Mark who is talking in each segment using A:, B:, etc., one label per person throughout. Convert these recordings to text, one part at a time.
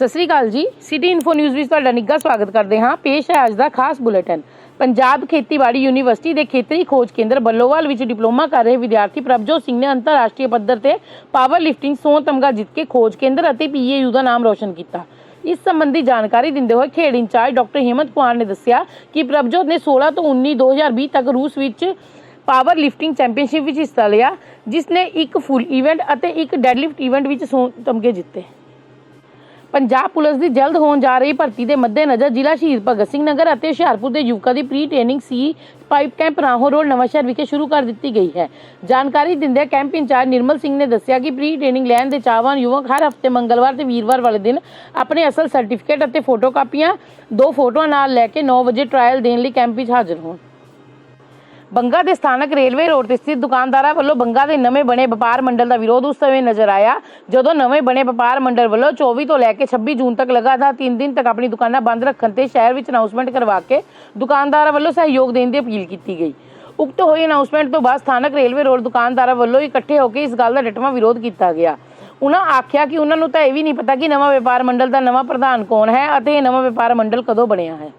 A: ਸਤਿ ਸ੍ਰੀ ਅਕਾਲ ਜੀ। City info news ਵਿੱਚ ਤੁਹਾਡਾ ਨਿੱਘਾ ਸਵਾਗਤ ਕਰਦੇ ਹਾਂ। ਪੇਸ਼ ਹੈ ਅੱਜ ਦਾ ਖਾਸ ਬੁਲੇਟਿਨ। ਪੰਜਾਬ ਖੇਤੀਬਾੜੀ ਯੂਨੀਵਰਸਿਟੀ ਦੇ ਖੇਤਰੀ ਖੋਜ ਕੇਂਦਰ ਬੱਲੋਵਾਲ ਵਿੱਚ ਡਿਪਲੋਮਾ ਕਰ ਰਹੇ ਵਿਦਿਆਰਥੀ ਪ੍ਰਭਜੋਤ ਸਿੰਘ ਨੇ ਅੰਤਰਰਾਸ਼ਟਰੀ ਪੱਧਰ ਤੇ ਪਾਵਰ ਲਿਫਟਿੰਗ ਸੋਨ ਤਮਗਾ ਜਿੱਤ ਕੇ ਖੋਜ ਕੇਂਦਰ ਅਤੇ ਪੀਏਯੂ ਦਾ ਨਾਮ ਰੋਸ਼ਨ ਕੀਤਾ। ਇਸ ਸੰਬੰਧੀ ਜਾਣਕਾਰੀ ਦਿੰਦੇ ਹੋਏ ਖੇਡ ਇੰਚਾਰਜ ਡਾਕਟਰ ਹਿੰਮਤ ਕੁਮਾਰ ਨੇ ਦੱਸਿਆ ਕਿ ਪ੍ਰਭਜੋਤ ਨੇ 16 ਤੋਂ 19 2020 ਤੱਕ ਰੂਸ ਵਿੱਚ ਪਾਵਰ ਲਿਫਟਿੰਗ ਚੈਂਪੀਅਨਸ਼ਿਪ ਵਿੱਚ ਹਿੱਸਾ ਲਿਆ, ਜਿਸ ਨੇ ਇੱਕ ਫੁੱਲ ਇਵੈਂਟ ਅਤੇ ਇੱਕ ਡੈਡਲਿਫਟ ਇਵੈਂਟ ਵਿੱਚ ਸੋਨ ਤਮਗੇ ਜਿੱਤੇ। ਪੰਜਾਬ ਪੁਲਿਸ ਦੀ ਜਲਦ ਹੋਣ ਜਾ ਰਹੀ ਭਰਤੀ ਦੇ ਮੱਦੇਨਜ਼ਰ ਜ਼ਿਲ੍ਹਾ ਸ਼ਹੀਦ ਭਗਤ ਸਿੰਘ ਨਗਰ ਅਤੇ ਹੁਸ਼ਿਆਰਪੁਰ ਦੇ ਯੁਵਕਾਂ ਦੀ pre training C PYTE camp Rahon road Nawanshahr ਵਿਖੇ ਸ਼ੁਰੂ ਕਰ ਦਿੱਤੀ ਗਈ ਹੈ। ਜਾਣਕਾਰੀ ਦਿੰਦੇ ਕੈਂਪ ਇੰਚਾਰਜ ਨਿਰਮਲ ਸਿੰਘ ਨੇ ਦੱਸਿਆ ਕਿ ਪ੍ਰੀ ਟ੍ਰੇਨਿੰਗ ਲੈਣ ਦੇ ਚਾਹਵਾਨ ਯੁਵਕ ਹਰ ਹਫ਼ਤੇ ਮੰਗਲਵਾਰ ਤੇ ਵੀਰਵਾਰ ਵਾਲੇ ਦਿਨ ਆਪਣੇ ਅਸਲ ਸਰਟੀਫਿਕੇਟ ਅਤੇ ਫੋਟੋ ਕਾਪੀਆਂ ਦੋ ਫੋਟੋਆਂ ਨਾਲ ਲੈ ਕੇ 9 ਵਜੇ ਟ੍ਰਾਇਲ ਦੇਣ ਲਈ ਕੈਂਪ ਵਿੱਚ ਹਾਜ਼ਰ ਹੋਣ। ਬੰਗਾ ਦੇ ਸਥਾਨਕ ਰੇਲਵੇ ਰੋਡ ਤੇ ਸਥਿਤ ਦੁਕਾਨਦਾਰਾਂ ਵੱਲੋਂ ਬੰਗਾ ਦੇ ਨਵੇਂ ਬਣੇ ਵਪਾਰ ਮੰਡਲ ਦਾ ਵਿਰੋਧ ਉਸ ਸਮੇਂ ਨਜ਼ਰ ਆਇਆ, ਜਦੋਂ ਨਵੇਂ ਬਣੇ ਵਪਾਰ ਮੰਡਲ ਵੱਲੋਂ 24 ਤੋਂ ਲੈ ਕੇ 26 ਜੂਨ ਤੱਕ ਲਗਾਤਾਰ 3 ਦਿਨ ਤੱਕ ਆਪਣੀ ਦੁਕਾਨਾਂ ਬੰਦ ਰੱਖਣ ਤੇ ਸ਼ਹਿਰ ਵਿੱਚ ਅਨਾਉਂਸਮੈਂਟ ਕਰਵਾ ਕੇ ਦੁਕਾਨਦਾਰਾਂ ਵੱਲੋਂ ਸਹਿਯੋਗ ਦੇਣ ਦੀ ਅਪੀਲ ਕੀਤੀ ਗਈ। ਉਕਤ ਹੋਈ ਅਨਾਉਂਸਮੈਂਟ ਤੋਂ ਬਾਅਦ ਸਥਾਨਕ ਰੇਲਵੇ ਰੋਡ ਦੁਕਾਨਦਾਰਾਂ ਵੱਲੋਂ ਇਕੱਠੇ ਹੋ ਕੇ ਇਸ ਗੱਲ ਦਾ ਡਟਵਾਂ ਵਿਰੋਧ ਕੀਤਾ ਗਿਆ। ਉਹਨਾਂ ਆਖਿਆ ਕਿ ਉਹਨਾਂ ਨੂੰ ਤਾਂ ਇਹ ਵੀ ਨਹੀਂ ਪਤਾ ਕਿ ਨਵਾਂ ਵਪਾਰ ਮੰਡਲ ਦਾ ਨਵਾਂ ਪ੍ਰਧਾਨ ਕੌਣ ਹੈ ਅਤੇ ਇਹ ਨਵਾਂ ਵਪਾਰ ਮੰਡਲ ਕਦੋਂ ਬਣਿਆ ਹੈ।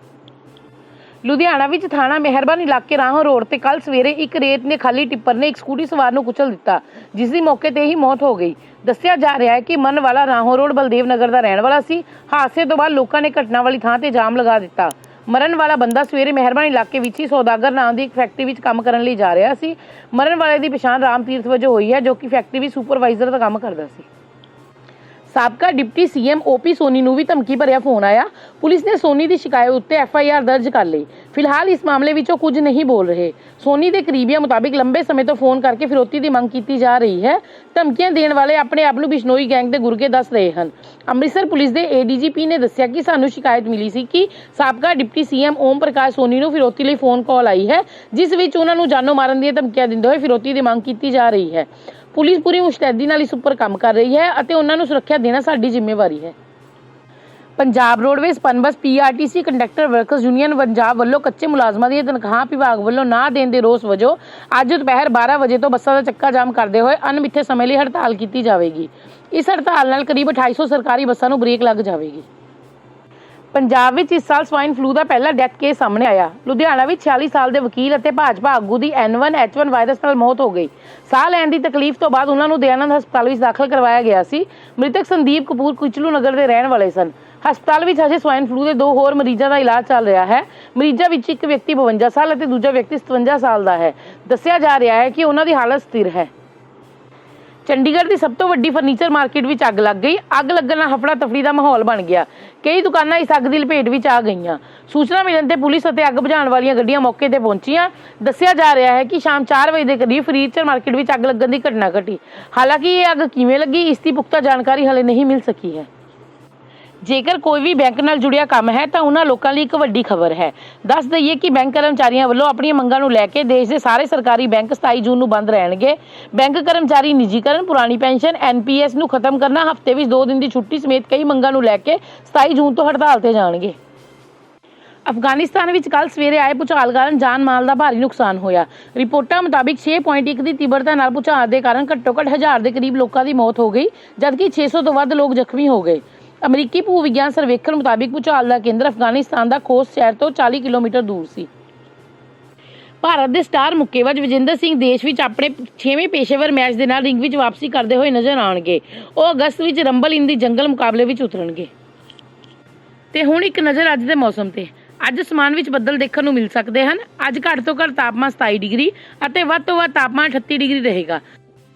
A: ਲੁਧਿਆਣਾ ਵਿੱਚ ਥਾਣਾ ਮਿਹਰਬਾਨ ਇਲਾਕੇ ਰਾਹੋਂ ਰੋਡ ਤੇ ਕੱਲ ਸਵੇਰੇ ਇੱਕ ਰੇਤ ਨੇ ਖਾਲੀ ਟਿੱਪਰ ਨੇ ਇੱਕ ਸਕੂਟੀ ਸਵਾਰ ਨੂੰ ਕੁਚਲ ਦਿੱਤਾ ਜਿਸ ਦੀ ਮੌਕੇ ਤੇ ਹੀ ਮੌਤ ਹੋ ਗਈ। ਦੱਸਿਆ ਜਾ ਰਿਹਾ ਹੈ ਕਿ ਮਨ ਵਾਲਾ ਰਾਹੋਂ ਰੋਡ ਬਲਦੇਵ ਨਗਰ ਦਾ ਰਹਿਣ ਵਾਲਾ ਸੀ। ਹਾਦਸੇ ਤੋਂ ਬਾਅਦ ਲੋਕਾਂ ਨੇ ਘਟਨਾ ਵਾਲੀ ਥਾਂ ਤੇ ਜਾਮ ਲਗਾ ਦਿੱਤਾ। ਮਰਨ ਵਾਲਾ ਬੰਦਾ ਸਵੇਰੇ ਮਿਹਰਬਾਨ ਇਲਾਕੇ ਵਿੱਚ ਹੀ ਸੌਦਾਗਰ ਨਾਮ ਦੀ ਇੱਕ ਫੈਕਟਰੀ ਵਿੱਚ ਕੰਮ ਕਰਨ ਲਈ ਜਾ ਰਿਹਾ ਸੀ। ਮਰਨ ਵਾਲੇ ਦੀ ਪਛਾਣ ਰਾਮ ਤੀਰਥ ਵਜੋਂ ਹੋਈ ਹੈ, ਜੋ ਕਿ ਫੈਕਟਰੀ ਵਿੱਚ ਸੁਪਰਵਾਈਜ਼ਰ ਦਾ ਕੰਮ ਕਰਦਾ ਸੀ। ਸਾਬਕਾ ਡਿਪਟੀ ਸੀਐਮ ਓਪੀ ਸੋਨੀ ਨੂੰ ਵੀ ਧਮਕੀ ਭਰਿਆ ਫੋਨ ਆਇਆ। ਪੁਲਿਸ ਨੇ ਸੋਨੀ ਦੀ ਸ਼ਿਕਾਇਤ ਉੱਤੇ ਐਫਆਈਆਰ ਦਰਜ ਕਰ ਲਈ। ਫਿਲਹਾਲ ਇਸ ਮਾਮਲੇ ਵਿੱਚ ਉਹ ਕੁਝ ਨਹੀਂ ਬੋਲ ਰਹੇ। ਸੋਨੀ ਦੇ ਕਰੀਬੀਆਂ ਮੁਤਾਬਿਕ ਲੰਬੇ ਸਮੇਂ ਤੋਂ ਫੋਨ ਕਰਕੇ ਫਿਰੌਤੀ ਦੀ ਮੰਗ ਕੀਤੀ ਜਾ ਰਹੀ ਹੈ। ਧਮਕੀਆਂ ਦੇਣ ਵਾਲੇ ਆਪਣੇ ਆਪ ਨੂੰ ਬਿਸ਼ਨੋਈ ਗੈਂਗ ਦੇ ਗੁਰਗੇ ਦੱਸ ਰਹੇ ਹਨ। ਅੰਮ੍ਰਿਤਸਰ ਪੁਲਿਸ ਦੇ ਏਡੀਜੀਪੀ ਨੇ ਦੱਸਿਆ ਕਿ ਸਾਨੂੰ ਸ਼ਿਕਾਇਤ ਮਿਲੀ ਸੀ ਕਿ ਸਾਬਕਾ ਡਿਪਟੀ ਸੀਐਮ ਓਮ ਪ੍ਰਕਾਸ਼ ਸੋਨੀ ਨੂੰ ਫਿਰੋਤੀ ਲਈ ਫੋਨ ਕਾਲ ਆਈ ਹੈ, ਜਿਸ ਵਿੱਚ ਉਹਨਾਂ ਨੂੰ ਜਾਨੋਂ ਮਾਰਨ ਦੀਆਂ ਧਮਕੀਆਂ ਦਿੰਦੇ ਹੋਏ ਫਿਰੋਤੀ ਦੀ ਮੰਗ ਕੀਤੀ ਜਾ ਰਹੀ ਹੈ। ਪੁਲਿਸ ਪੂਰੀ ਮੁਸ਼ਤੈਦੀ ਨਾਲ ਇਸ ਉੱਪਰ ਕੰਮ ਕਰ ਰਹੀ ਹੈ ਅਤੇ ਉਹਨਾਂ ਨੂੰ ਸੁਰੱਖਿਆ ਦੇਣਾ ਸਾਡੀ ਜ਼ਿੰਮੇਵਾਰੀ ਹੈ। Punjab Roadways Punbus PRTC conductor workers union Punjab ਵੱਲੋਂ ਕੱਚੇ ਮੁਲਾਜ਼ਮਾਂ ਦੀਆਂ ਤਨਖਾਹ ਵਿਭਾਗ ਵੱਲੋਂ ਨਾ ਦੇਣ ਦੇ ਰੋਸ ਵਜੋਂ ਅੱਜ ਦੁਪਹਿਰ 12 ਵਜੇ ਤੋਂ ਬੱਸਾਂ ਦਾ ਚੱਕਾ ਜਾਮ ਕਰਦੇ ਹੋਏ ਅਣਮਿੱਥੇ ਸਮੇਂ ਲਈ ਹੜਤਾਲ ਕੀਤੀ ਜਾਵੇਗੀ। ਇਸ ਹੜਤਾਲ ਨਾਲ ਕਰੀਬ 2800 ਸਰਕਾਰੀ ਬੱਸਾਂ ਨੂੰ ਬ੍ਰੇਕ ਲੱਗ ਜਾਵੇਗੀ। ਪੰਜਾਬ ਵਿੱਚ ਇਸ ਸਾਲ ਸਵਾਈਨ ਫਲੂ ਦਾ ਪਹਿਲਾ ਡੈਥ ਕੇਸ ਸਾਹਮਣੇ ਆਇਆ। ਲੁਧਿਆਣਾ ਵਿੱਚ 46 ਸਾਲ ਦੇ ਵਕੀਲ ਅਤੇ ਭਾਜਪਾ ਆਗੂ ਦੀ N1 H1 ਵਾਇਰਸ ਨਾਲ ਮੌਤ ਹੋ ਗਈ। ਸਾਹ ਲੈਣ ਦੀ ਤਕਲੀਫ ਤੋਂ ਬਾਅਦ ਉਹਨਾਂ ਨੂੰ ਦਯਾਨੰਦ ਹਸਪਤਾਲ ਵਿੱਚ ਦਾਖਲ ਕਰਵਾਇਆ ਗਿਆ ਸੀ। ਮ੍ਰਿਤਕ ਸੰਦੀਪ ਕਪੂਰ ਕੁਚਲੂ ਨਗਰ ਦੇ ਰਹਿਣ ਵਾਲੇ ਸਨ। ਹਸਪਤਾਲ ਵਿੱਚ ਅਜੇ ਸਵਾਈਨ ਫਲੂ ਦੇ ਦੋ ਹੋਰ ਮਰੀਜ਼ਾਂ ਦਾ ਇਲਾਜ ਚੱਲ ਰਿਹਾ ਹੈ। ਮਰੀਜ਼ਾਂ ਵਿੱਚ ਇੱਕ ਵਿਅਕਤੀ 52 ਸਾਲ ਅਤੇ ਦੂਜਾ ਵਿਅਕਤੀ 57 ਸਾਲ ਦਾ ਹੈ। ਦੱਸਿਆ ਜਾ ਰਿਹਾ ਹੈ ਕਿ ਉਹਨਾਂ ਦੀ ਹਾਲਤ ਸਥਿਰ ਹੈ। ਚੰਡੀਗੜ੍ਹ ਦੀ ਸਭ ਤੋਂ ਵੱਡੀ ਫਰਨੀਚਰ ਮਾਰਕੀਟ ਵਿੱਚ ਅੱਗ ਲੱਗ ਗਈ। ਅੱਗ ਲੱਗਣ ਨਾਲ ਹਫੜਾ ਤਫੜੀ ਦਾ ਮਾਹੌਲ ਬਣ ਗਿਆ। ਕਈ ਦੁਕਾਨਾਂ ਇਸ ਅੱਗ ਦੀ ਲਪੇਟ ਵਿੱਚ ਆ ਗਈਆਂ। ਸੂਚਨਾ ਮਿਲਣ ਤੇ ਪੁਲਿਸ ਅਤੇ ਅੱਗ ਬੁਝਾਉਣ ਵਾਲੀਆਂ ਗੱਡੀਆਂ ਮੌਕੇ ਤੇ ਪਹੁੰਚੀਆਂ। ਦੱਸਿਆ ਜਾ ਰਿਹਾ ਹੈ ਕਿ ਸ਼ਾਮ 4 ਵਜੇ ਦੇ ਕਰੀਬ ਫਰਨੀਚਰ ਮਾਰਕੀਟ ਵਿੱਚ ਅੱਗ ਲੱਗਣ ਦੀ ਘਟਨਾ ਘਟੀ। ਹਾਲਾਂਕਿ ਇਹ ਅੱਗ ਕਿਵੇਂ ਲੱਗੀ, ਇਸ ਦੀ ਪੁਖਤਾ ਜਾਣਕਾਰੀ ਹਲੇ ਨਹੀਂ ਮਿਲ ਸਕੀ ਹੈ। ਜੇਕਰ ਕੋਈ ਵੀ ਬੈਂਕ ਨਾਲ ਜੁੜਿਆ ਕੰਮ ਹੈ, ਤਾਂ ਉਹਨਾਂ ਲੋਕਾਂ ਲਈ ਇੱਕ ਵੱਡੀ ਖਬਰ ਹੈ। ਦੱਸ ਦਈਏ ਕਿ ਬੈਂਕ ਕਰਮਚਾਰੀਆਂ ਵੱਲੋਂ ਆਪਣੀਆਂ ਮੰਗਾਂ ਨੂੰ ਲੈ ਕੇ ਦੇਸ਼ ਦੇ ਸਾਰੇ ਸਰਕਾਰੀ ਬੈਂਕ 27 ਜੂਨ ਨੂੰ ਬੰਦ ਰਹਿਣਗੇ। ਬੈਂਕ ਕਰਮਚਾਰੀ ਨਿੱਜੀਕਰਨ, ਪੁਰਾਣੀ ਪੈਨਸ਼ਨ ਐਨਪੀਐਸ ਨੂੰ ਖਤਮ ਕਰਨਾ, ਹਫ਼ਤੇ ਵਿੱਚ 2 ਦਿਨ ਦੀ ਛੁੱਟੀ ਸਮੇਤ ਕਈ ਮੰਗਾਂ ਨੂੰ ਲੈ ਕੇ 27 ਜੂਨ ਤੋਂ ਹੜਤਾਲ ਤੇ ਜਾਣਗੇ। ਅਫਗਾਨਿਸਤਾਨ ਵਿੱਚ ਕੱਲ ਸਵੇਰੇ ਆਏ ਭੂਚਾਲ ਕਾਰਨ ਜਾਨ ਮਾਲ ਦਾ ਭਾਰੀ ਨੁਕਸਾਨ ਹੋਇਆ। ਰਿਪੋਰਟਾਂ ਮੁਤਾਬਿਕ 6.1 ਦੀ ਤੀਬਰਤਾ ਨਾਲ ਭੂਚਾਲ ਦੇ ਕਾਰਨ ਘੱਟੋ-ਘੱਟ ਹਜ਼ਾਰ ਦੇ ਕਰੀਬ ਲੋਕਾਂ ਦੀ ਮੌਤ ਹੋ ਗਈ, ਜਦਕਿ 600 ਤੋਂ ਵੱਧ ਲੋਕ ਜ਼ਖਮੀ ਹੋ ਗਏ। ਅਮਰੀਕੀ ਭੂ ਵਿਗਿਆਨ ਸਰਵੇਖਣ ਮੁਤਾਬਿਕ ਭੂਚਾਲ ਦਾ ਕੇਂਦਰ ਅਫਗਾਨਿਸਤਾਨ ਦਾ ਖੋਸ ਸ਼ਹਿਰ ਤੋਂ 40 ਕਿਲੋਮੀਟਰ ਦੂਰ ਸੀ। ਭਾਰਤ ਦੇ ਸਟਾਰ ਮੁੱਕੇਬਾਜ਼ ਵਿਜੇਂਦਰ ਸਿੰਘ ਦੇਸ਼ ਵਿੱਚ ਆਪਣੇ 6ਵੇਂ ਪੇਸ਼ੇਵਰ ਮੈਚ ਦੇ ਨਾਲ ਰਿੰਗ ਵਿੱਚ ਵਾਪਸੀ ਕਰਦੇ ਹੋਏ ਨਜ਼ਰ ਆਉਣਗੇ। ਉਹ ਅਗਸਤ ਵਿੱਚ ਰੰਬਲ ਇਨ ਦੀ ਜੰਗਲ ਮੁਕਾਬਲੇ ਵਿੱਚ ਉਤਰਨਗੇ। ਤੇ ਹੁਣ ਇੱਕ ਨਜ਼ਰ ਅੱਜ ਦੇ ਮੌਸਮ ਤੇ। ਅੱਜ ਸਮਾਨ ਵਿੱਚ ਬੱਦਲ ਦੇਖਣ ਨੂੰ ਮਿਲ ਸਕਦੇ ਹਨ। ਅੱਜ ਘੱਟ ਤੋਂ ਘੱਟ ਤਾਪਮਾਨ 27 ਡਿਗਰੀ ਅਤੇ ਵੱਧ ਤੋਂ ਵੱਧ ਤਾਪਮਾਨ 38 ਡਿਗਰੀ ਰਹੇਗਾ।